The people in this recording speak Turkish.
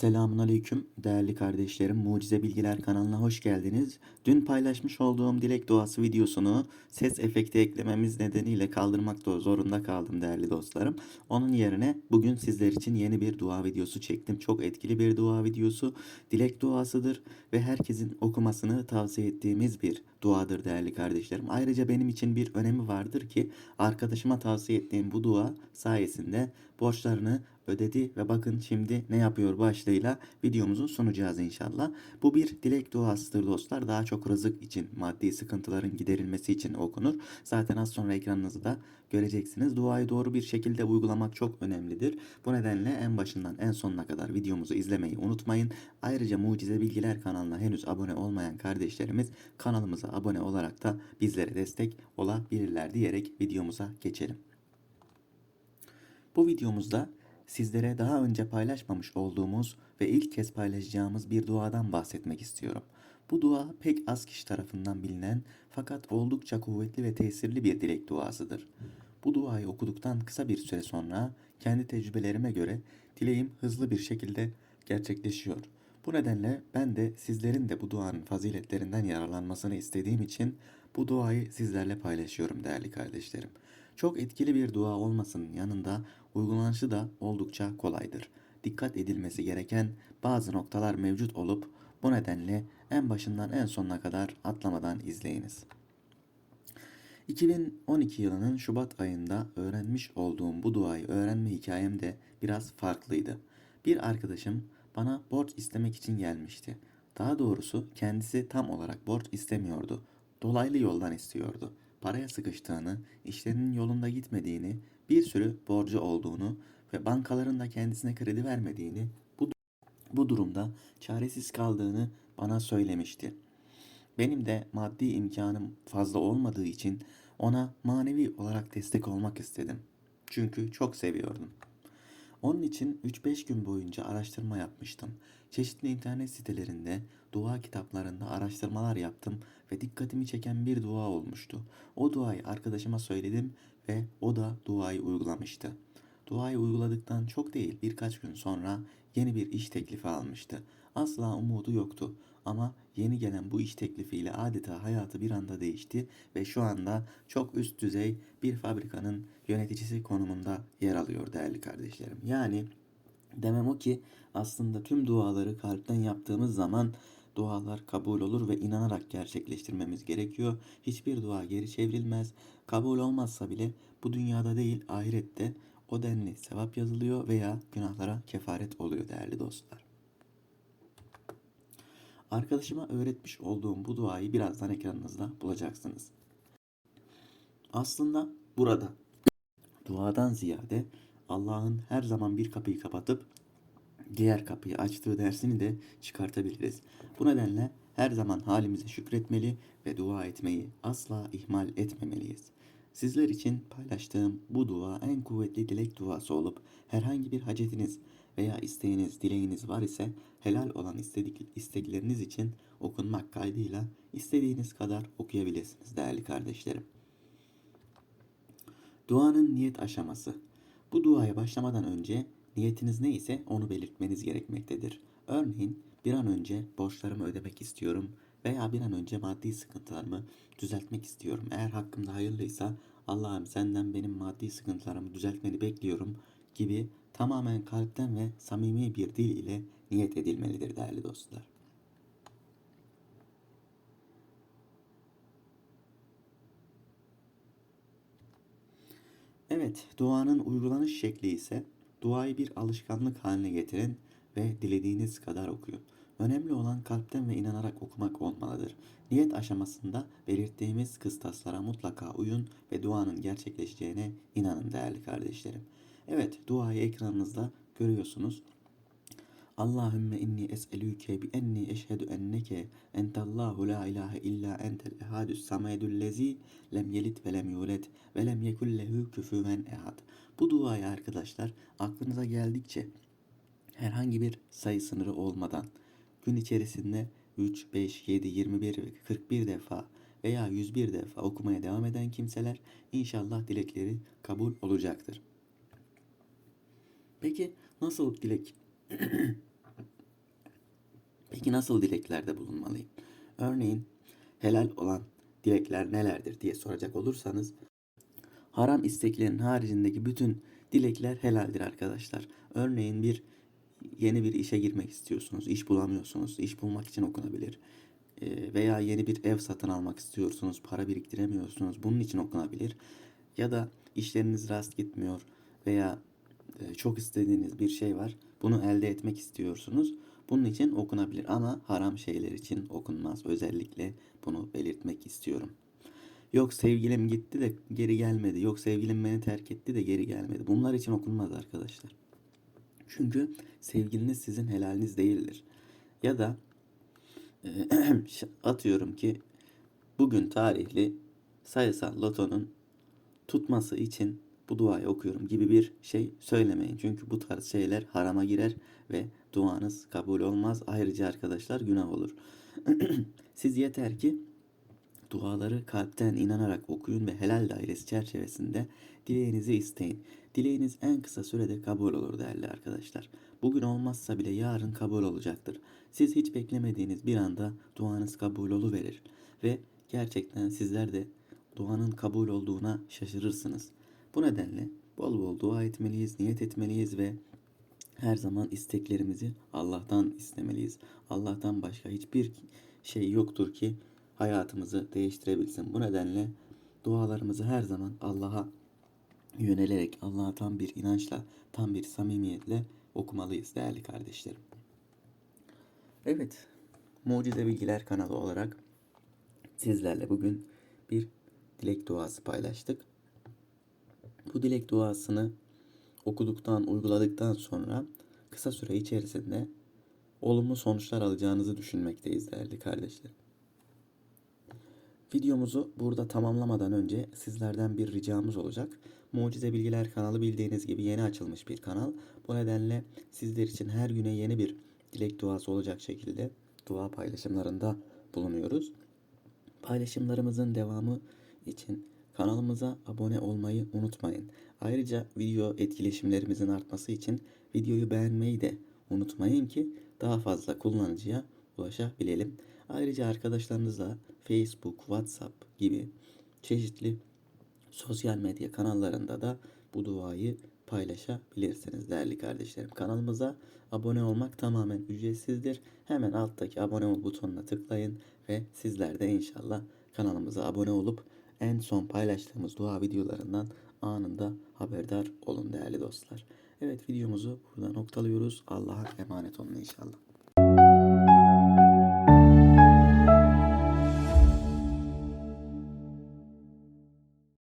Selamun Aleyküm değerli kardeşlerim. Mucize Bilgiler kanalına hoş geldiniz. Dün paylaşmış olduğum dilek duası videosunu ses efekti eklememiz nedeniyle kaldırmak da zorunda kaldım değerli dostlarım. Onun yerine bugün sizler için yeni bir dua videosu çektim. Çok etkili bir dua videosu. Dilek duasıdır ve herkesin okumasını tavsiye ettiğimiz bir duadır değerli kardeşlerim. Ayrıca benim için bir önemi vardır ki arkadaşıma tavsiye ettiğim bu dua sayesinde borçlarını ödedi ve bakın şimdi ne yapıyor başlığıyla videomuzu sunacağız inşallah. Bu bir dilek duasıdır dostlar. Daha çok rızık için, maddi sıkıntıların giderilmesi için okunur. Zaten az sonra ekranınızda göreceksiniz. Duayı doğru bir şekilde uygulamak çok önemlidir. Bu nedenle en başından en sonuna kadar videomuzu izlemeyi unutmayın. Ayrıca Mucize Bilgiler kanalına henüz abone olmayan kardeşlerimiz kanalımıza abone olarak da bizlere destek olabilirler diyerek videomuza geçelim. Bu videomuzda sizlere daha önce paylaşmamış olduğumuz ve ilk kez paylaşacağımız bir duadan bahsetmek istiyorum. Bu dua pek az kişi tarafından bilinen fakat oldukça kuvvetli ve tesirli bir dilek duasıdır. Bu duayı okuduktan kısa bir süre sonra kendi tecrübelerime göre dileğim hızlı bir şekilde gerçekleşiyor. Bu nedenle ben de sizlerin de bu duanın faziletlerinden yararlanmasını istediğim için bu duayı sizlerle paylaşıyorum değerli kardeşlerim. Çok etkili bir dua olmasının yanında uygulanışı da oldukça kolaydır. Dikkat edilmesi gereken bazı noktalar mevcut olup bu nedenle en başından en sonuna kadar atlamadan izleyiniz. 2012 yılının Şubat ayında öğrenmiş olduğum bu duayı öğrenme hikayem de biraz farklıydı. Bir arkadaşım bana borç istemek için gelmişti. Daha doğrusu kendisi tam olarak borç istemiyordu. Dolaylı yoldan istiyordu. Paraya sıkıştığını, işlerinin yolunda gitmediğini, bir sürü borcu olduğunu ve bankaların da kendisine kredi vermediğini, bu, bu durumda çaresiz kaldığını bana söylemişti. Benim de maddi imkanım fazla olmadığı için ona manevi olarak destek olmak istedim. Çünkü çok seviyordum. Onun için 3-5 gün boyunca araştırma yapmıştım. Çeşitli internet sitelerinde, dua kitaplarında araştırmalar yaptım ve dikkatimi çeken bir dua olmuştu. O duayı arkadaşıma söyledim ve o da duayı uygulamıştı. Duayı uyguladıktan çok değil birkaç gün sonra yeni bir iş teklifi almıştı. Asla umudu yoktu ama yeni gelen bu iş teklifiyle adeta hayatı bir anda değişti ve şu anda çok üst düzey bir fabrikanın yöneticisi konumunda yer alıyor değerli kardeşlerim. Yani demem o ki aslında tüm duaları kalpten yaptığımız zaman dualar kabul olur ve inanarak gerçekleştirmemiz gerekiyor. Hiçbir dua geri çevrilmez. Kabul olmazsa bile bu dünyada değil ahirette o denli sevap yazılıyor veya günahlara kefaret oluyor değerli dostlar. Arkadaşıma öğretmiş olduğum bu duayı birazdan ekranınızda bulacaksınız. Aslında burada duadan ziyade Allah'ın her zaman bir kapıyı kapatıp diğer kapıyı açtığı dersini de çıkartabiliriz. Bu nedenle her zaman halimize şükretmeli ve dua etmeyi asla ihmal etmemeliyiz. Sizler için paylaştığım bu dua en kuvvetli dilek duası olup herhangi bir hacetiniz veya isteğiniz, dileğiniz var ise helal olan istedik, istekleriniz için okunmak kaydıyla istediğiniz kadar okuyabilirsiniz değerli kardeşlerim. Duanın niyet aşaması. Bu duaya başlamadan önce niyetiniz ne ise onu belirtmeniz gerekmektedir. Örneğin bir an önce borçlarımı ödemek istiyorum veya bir an önce maddi sıkıntılarımı düzeltmek istiyorum. Eğer hakkımda hayırlıysa Allah'ım senden benim maddi sıkıntılarımı düzeltmeni bekliyorum gibi tamamen kalpten ve samimi bir dil ile niyet edilmelidir değerli dostlar. Evet, duanın uygulanış şekli ise duayı bir alışkanlık haline getirin ve dilediğiniz kadar okuyun. Önemli olan kalpten ve inanarak okumak olmalıdır. Niyet aşamasında belirttiğimiz kıstaslara mutlaka uyun ve duanın gerçekleşeceğine inanın değerli kardeşlerim. Evet, duayı ekranınızda görüyorsunuz. Allahümme inni es'elüke bi enni eşhedü enneke entallahu la ilahe illa entel ehadüs samedüllezi lem yelit ve lem yulet ve lem yekullehu küfüven ehad. Bu duayı arkadaşlar aklınıza geldikçe herhangi bir sayı sınırı olmadan gün içerisinde 3, 5, 7, 21 ve 41 defa veya 101 defa okumaya devam eden kimseler inşallah dilekleri kabul olacaktır. Peki nasıl dilek Peki nasıl dileklerde bulunmalıyım? Örneğin helal olan dilekler nelerdir diye soracak olursanız haram isteklerin haricindeki bütün dilekler helaldir arkadaşlar. Örneğin bir yeni bir işe girmek istiyorsunuz, iş bulamıyorsunuz, iş bulmak için okunabilir. Ee, Veya yeni bir ev satın almak istiyorsunuz, para biriktiremiyorsunuz, bunun için okunabilir. Ya da işleriniz rast gitmiyor veya e, çok istediğiniz bir şey var, bunu elde etmek istiyorsunuz. Bunun için okunabilir ama haram şeyler için okunmaz. Özellikle bunu belirtmek istiyorum. Yok sevgilim gitti de geri gelmedi. Yok sevgilim beni terk etti de geri gelmedi. Bunlar için okunmaz arkadaşlar. Çünkü sevgiliniz sizin helaliniz değildir. Ya da e, atıyorum ki bugün tarihli sayısal lotonun tutması için bu duayı okuyorum gibi bir şey söylemeyin. Çünkü bu tarz şeyler harama girer ve duanız kabul olmaz. Ayrıca arkadaşlar günah olur. Siz yeter ki duaları kalpten inanarak okuyun ve helal dairesi çerçevesinde dileğinizi isteyin. Dileğiniz en kısa sürede kabul olur değerli arkadaşlar. Bugün olmazsa bile yarın kabul olacaktır. Siz hiç beklemediğiniz bir anda duanız kabul oluverir ve gerçekten sizler de duanın kabul olduğuna şaşırırsınız. Bu nedenle bol bol dua etmeliyiz, niyet etmeliyiz ve her zaman isteklerimizi Allah'tan istemeliyiz. Allah'tan başka hiçbir şey yoktur ki hayatımızı değiştirebilsin. Bu nedenle dualarımızı her zaman Allah'a yönelerek, Allah'a tam bir inançla, tam bir samimiyetle okumalıyız değerli kardeşlerim. Evet, Mucize Bilgiler kanalı olarak sizlerle bugün bir dilek duası paylaştık. Bu dilek duasını okuduktan, uyguladıktan sonra kısa süre içerisinde olumlu sonuçlar alacağınızı düşünmekteyiz değerli kardeşlerim. Videomuzu burada tamamlamadan önce sizlerden bir ricamız olacak. Mucize Bilgiler kanalı bildiğiniz gibi yeni açılmış bir kanal. Bu nedenle sizler için her güne yeni bir dilek duası olacak şekilde dua paylaşımlarında bulunuyoruz. Paylaşımlarımızın devamı için kanalımıza abone olmayı unutmayın. Ayrıca video etkileşimlerimizin artması için videoyu beğenmeyi de unutmayın ki daha fazla kullanıcıya ulaşabilelim. Ayrıca arkadaşlarınızla Facebook, WhatsApp gibi çeşitli sosyal medya kanallarında da bu duayı paylaşabilirsiniz değerli kardeşlerim. Kanalımıza abone olmak tamamen ücretsizdir. Hemen alttaki abone ol butonuna tıklayın ve sizler de inşallah kanalımıza abone olup en son paylaştığımız dua videolarından anında haberdar olun değerli dostlar. Evet videomuzu burada noktalıyoruz. Allah'a emanet olun inşallah.